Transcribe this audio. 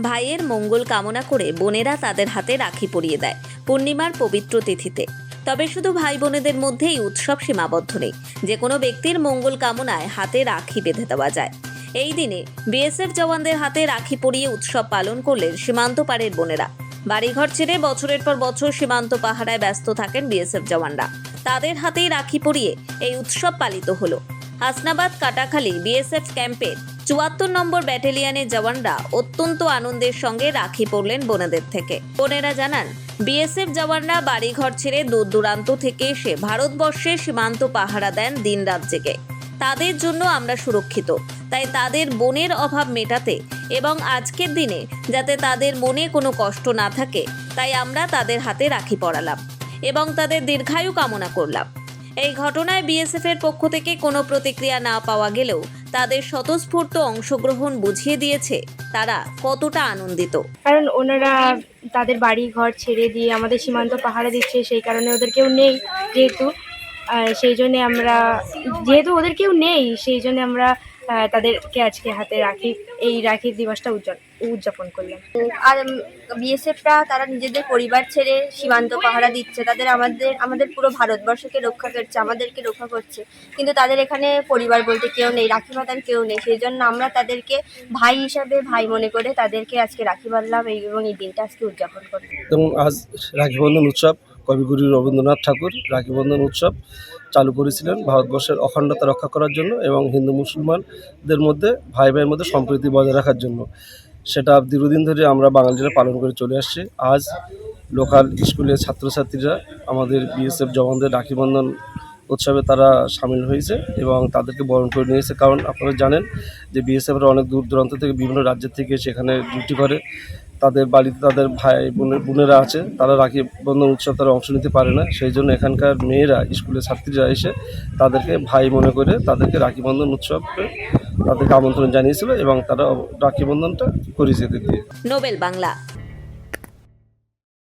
ভাইয়ের মঙ্গল কামনা করে বোনেরা তাদের হাতে রাখি পরিয়ে দেয় পূর্ণিমার পবিত্র তিথিতে। তবে শুধু ভাই বোনেদের মধ্যে এই উৎসব সীমাবদ্ধ নেই। যে কোনো ব্যক্তির মঙ্গল কামনায় হাতে রাখি বেঁধে দেওয়া যায়। এই দিনে বিএসএফ জওয়ানদের হাতে রাখি পরিয়ে উৎসব পালন করলেন সীমান্ত পাড়ের বোনেরা। বাড়িঘর ছেড়ে বছরের পর বছর সীমান্ত পাহারায় ব্যস্ত থাকেন বিএসএফ জওয়ানরা। তাদের হাতেই রাখি পরিয়ে এই উৎসব পালিত হলো। হাসনাবাদ কাটাখালী বিএসএফ ক্যাম্পের চুয়াত্তর নম্বর ব্যাটালিয়নের জওয়ানরা অত্যন্ত আনন্দের সঙ্গে রাখি পড়লেন বোনেদের থেকে। বোনেরা জানান, বিএসএফ জওয়ানরা বাড়িঘর ছেড়ে দূর দূরান্ত থেকে এসে ভারতবর্ষের সীমান্ত পাহারা দেন দিনরাত জেগে। তাদের জন্য আমরা সুরক্ষিত। তাই তাদের বোনের অভাব মেটাতে এবং আজকের দিনে যাতে তাদের মনে কোনো কষ্ট না থাকে, তাই আমরা তাদের হাতে রাখি পড়ালাম এবং তাদের দীর্ঘায়ু কামনা করলাম। এই ঘটনায় বিএসএফ এর পক্ষ থেকে কোনো প্রতিক্রিয়া না পাওয়া গেলেও তাদের স্বতঃস্ফূর্ত অংশগ্রহণ বুঝিয়ে দিয়েছে তারা কতটা আনন্দিত। কারণ ওনারা তাদের বাড়ি ঘর ছেড়ে দিয়ে আমাদের সীমান্ত পাহারা দিচ্ছে, সেই কারণে ওদের কেউ নেই যেহেতু। সেই জন্যে আমরা, যেহেতু ওদের কেউ নেই, সেই জন্য আমরা তাদেরকে আজকে হাতে রাখি এই রাখি দিবসটা উদযাপন উদযাপন করলাম আর বিএসএফরা তারা নিজেদের পরিবার ছেড়ে সীমান্ত পাহারা দিচ্ছে তাদের আমাদের আমাদের পুরো ভারতবর্ষকে রক্ষা করছে আমাদেরকে রক্ষা করছে। কিন্তু তাদের এখানে পরিবার বলতে কেউ নেই রাখি বাঁধার কেউ নেই সেই জন্য আমরা তাদেরকে ভাই হিসাবে ভাই মনে করে তাদেরকে আজকে রাখি বাঁধলাম এই- এবং এই দিনটা আজকে উদযাপন করলাম। এবং আজ রাখি বন্ধন উৎসব কবিগুরু রবীন্দ্রনাথ ঠাকুর রাখি বন্ধন উৎসব চালু করেছিলেন ভারতবর্ষের অখণ্ডতা রক্ষা করার জন্য এবং হিন্দু মুসলমানদের মধ্যে ভাই ভাইয়ের মধ্যে সম্প্রীতি বজায় রাখার জন্য। সেটা দীর্ঘদিন ধরে আমরা বাঙালিরা পালন করে চলে আসছি। আজ লোকাল স্কুলের ছাত্রছাত্রীরা, আমাদের বিএসএফ জওয়ানদের রাখি বন্ধন উৎসবে তারা সামিল হয়েছে এবং তাদেরকে বরণ করে নিয়েছে। কারণ আপনারা জানেন যে বিএসএফরা অনেক দূর দূরান্ত থেকে বিভিন্ন রাজ্যের থেকে সেখানে ডিউটি করে। তাদের বাড়িতে তাদের ভাই বোনের বোনেরা আছে, তারা রাখি বন্ধন উৎসব তারা অংশ নিতে পারে না। সেই জন্য এখানকার মেয়েরা, স্কুলের ছাত্রীরা এসে তাদেরকে ভাই মনে করে তাদেরকে রাখি বন্ধন উৎসবে তাদেরকে আমন্ত্রণ জানিয়েছিল এবং তারা রাখি বন্ধনটা এদের দিয়ে। নোবেল বাংলা।